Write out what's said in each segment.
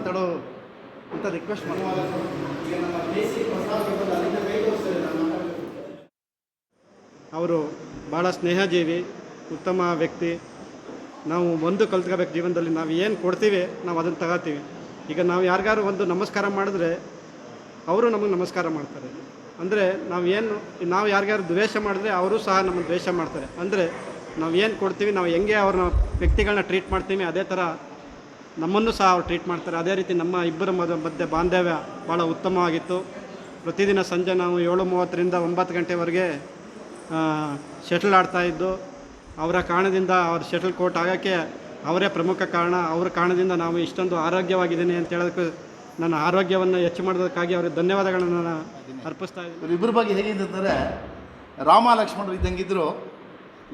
ಮಾತಾಡೋ ಅಂತ ರಿಕ್ವೆಸ್ಟ್ ಅವರು ಭಾಳ ಸ್ನೇಹಜೀವಿ, ಉತ್ತಮ ವ್ಯಕ್ತಿ. ನಾವು ಒಂದು ಕಲ್ತ್ಕೋಬೇಕು ಜೀವನದಲ್ಲಿ, ನಾವು ಏನು ಕೊಡ್ತೀವಿ, ನಾವು ಅದನ್ನು ತಗೋತೀವಿ. ಈಗ ನಾವು ಯಾರಿಗಾರು ಒಂದು ನಮಸ್ಕಾರ ಮಾಡಿದ್ರೆ, ಅವರು ನಮಗೆ ನಮಸ್ಕಾರ ಮಾಡ್ತಾರೆ. ಅಂದರೆ ನಾವು ಏನು, ನಾವು ಯಾರಿಗಾರು ದ್ವೇಷ ಮಾಡಿದ್ರೆ, ಅವರು ಸಹ ನಮ್ಮನ್ನು ದ್ವೇಷ ಮಾಡ್ತಾರೆ. ಅಂದರೆ ನಾವು ಏನು ಕೊಡ್ತೀವಿ, ನಾವು ಹೆಂಗೆ ಅವ್ರನ್ನ ವ್ಯಕ್ತಿಗಳನ್ನ ಟ್ರೀಟ್ ಮಾಡ್ತೀವಿ, ಅದೇ ಥರ ನಮ್ಮನ್ನು ಸಹ ಅವ್ರು ಟ್ರೀಟ್ ಮಾಡ್ತಾರೆ. ಅದೇ ರೀತಿ ನಮ್ಮ ಇಬ್ಬರ ಮಧ್ಯೆ ಬಾಂಧವ್ಯ ಭಾಳ ಉತ್ತಮವಾಗಿತ್ತು. ಪ್ರತಿದಿನ ಸಂಜೆ ನಾವು ಏಳು ಮೂವತ್ತರಿಂದ ಒಂಬತ್ತು ಗಂಟೆವರೆಗೆ ಶಟಲ್ ಆಡ್ತಾಯಿದ್ದು ಅವರ ಕಾರಣದಿಂದ ಅವ್ರ ಶಟಲ್ ಕೋರ್ಟ್ ಆಗೋಕ್ಕೆ ಅವರೇ ಪ್ರಮುಖ ಕಾರಣ. ಅವ್ರ ಕಾರಣದಿಂದ ನಾವು ಇಷ್ಟೊಂದು ಆರೋಗ್ಯವಾಗಿದ್ದೀನಿ ಅಂತ ಹೇಳೋದಕ್ಕೆ ನನ್ನ ಆರೋಗ್ಯವನ್ನು ಹೆಚ್ಚು ಮಾಡೋದಕ್ಕಾಗಿ ಅವ್ರಿಗೆ ಧನ್ಯವಾದಗಳನ್ನು ನಾನು ಅರ್ಪಿಸ್ತಾ ಇದ್ದೀನಿ. ಇಬ್ಬರ ಬಗ್ಗೆ ಹೇಗಿದ್ದಂದರೆ ರಾಮ ಲಕ್ಷ್ಮಣರು ಇದ್ದಂಗಿದ್ರು,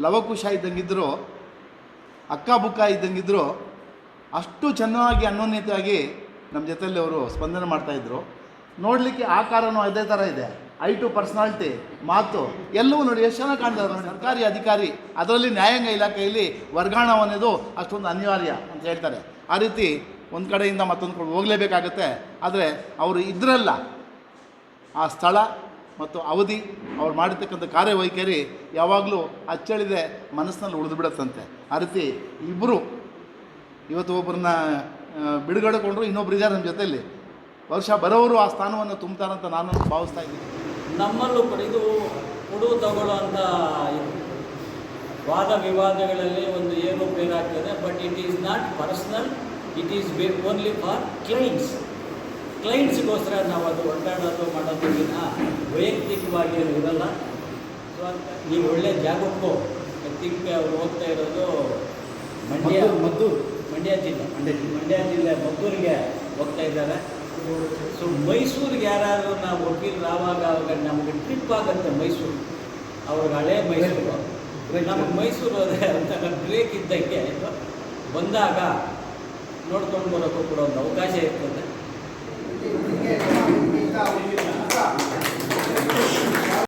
ಲವಕುಶ ಇದ್ದಂಗಿದ್ರು, ಅಕ್ಕ ಬುಕ್ಕ ಇದ್ದಂಗಿದ್ರು ಅಷ್ಟು ಚೆನ್ನಾಗಿ ಅನ್ಯೋನ್ಯತೆಯಾಗಿ ನಮ್ಮ ಜೊತೆಯಲ್ಲಿ ಅವರು ಸ್ಪಂದನೆ ಮಾಡ್ತಾಯಿದ್ರು ನೋಡಲಿಕ್ಕೆ ಆಕಾರನೂ ಅದೇ ಥರ ಇದೆ. ಐ ಟು ಪರ್ಸ್ನಾಲಿಟಿ, ಮಾತು, ಎಲ್ಲವೂ ನೋಡಿ, ಎಷ್ಟು ಚೆನ್ನಾಗಿ ಕಾಣ್ತಾರೆ ನೋಡಿ. ಸರ್ಕಾರಿ ಅಧಿಕಾರಿ, ಅದರಲ್ಲಿ ನ್ಯಾಯಾಂಗ ಇಲಾಖೆಯಲ್ಲಿ ವರ್ಗಾವಣೆ ಅನ್ನೋದು ಅಷ್ಟೊಂದು ಅನಿವಾರ್ಯ ಅಂತ ಹೇಳ್ತಾರೆ. ಆ ರೀತಿ ಒಂದು ಕಡೆಯಿಂದ ಮತ್ತೊಂದು ಕಡೆ ಹೋಗಲೇಬೇಕಾಗತ್ತೆ. ಆದರೆ ಅವರು ಇದ್ರಲ್ಲ. ಆ ಸ್ಥಳ ಮತ್ತು ಅವಧಿ, ಅವ್ರು ಮಾಡಿರ್ತಕ್ಕಂಥ ಕಾರ್ಯವೈಖರಿ ಯಾವಾಗಲೂ ಅಚ್ಚಳಿದೆ ಮನಸ್ಸಿನಲ್ಲಿ ಉಳಿದು ಬಿಡುತ್ತಂತೆ. ಆ ರೀತಿ ಇಬ್ಬರು ಇವತ್ತು ಒಬ್ಬರನ್ನ ಬಿಡುಗಡೆಗೊಂಡ್ರು ಇನ್ನೊಬ್ರು ಇದ್ದಾರೆ ನಮ್ಮ ಜೊತೆಯಲ್ಲಿ. ವರ್ಷ ಬರೋರು ಆ ಸ್ಥಾನವನ್ನು ತುಂಬುತ್ತಾರಂತ ನಾನು ಭಾವಿಸ್ತಾ ಇದ್ದೀನಿ. ನಮ್ಮಲ್ಲೂ ಕೂಡ ಇದು ಕೊಡು ತಗೊಳ್ಳೋ ಅಂತ ಇದು. ವಾದ ವಿವಾದಗಳಲ್ಲಿ ಒಂದು ಏನು ಬೇರಾಗ್ತದೆ but it is not personal it is ಬೇ ಓನ್ಲಿ ಫಾರ್ ಕ್ಲೈಂಟ್ಸ್ ಕ್ಲೈಂಟ್ಸ್ಗೋಸ್ಕರ ನಾವು ಅದು ಒಡ್ಡಾಡೋದು ಮಾಡೋದು ವಿನ ವೈಯಕ್ತಿಕವಾಗಿ ಇರಲ್ಲ. ಸೊ ಅಂತ ನೀವು ಒಳ್ಳೆ ಜಾಗಕ್ಕೂ ತಿಂಕ್ ಅವ್ರು ಹೋಗ್ತಾ ಇರೋದು ಮಂಡ್ಯ. ಮದ್ದೂರು. ಮಂಡ್ಯ ಜಿಲ್ಲೆ, ಮಂಡ್ಯ ಮಂಡ್ಯ ಜಿಲ್ಲೆ ಮಕ್ಕೂರಿಗೆ ಹೋಗ್ತಾ ಇದ್ದಾರೆ. ಸೊ ಮೈಸೂರಿಗೆ ಯಾರಾದರೂ ನಾವು ವಕೀಲರು ಆವಾಗ ಅವಾಗ ನಮಗೆ ಟ್ರಿಪ್ ಆಗುತ್ತೆ ಮೈಸೂರು. ಅವ್ರಿಗೆ ಹಳೆ ಮೈಸೂರು. ನಮಗೆ ಮೈಸೂರು ಹೋದರೆ ಅಂತ ಬ್ರೇಕ್ ಇದ್ದಕ್ಕೆ ಬಂದಾಗ ನೋಡ್ಕೊಂಡು ಬರೋಕ್ಕೂ ಕೂಡ ಒಂದು ಅವಕಾಶ ಇರ್ತದೆ.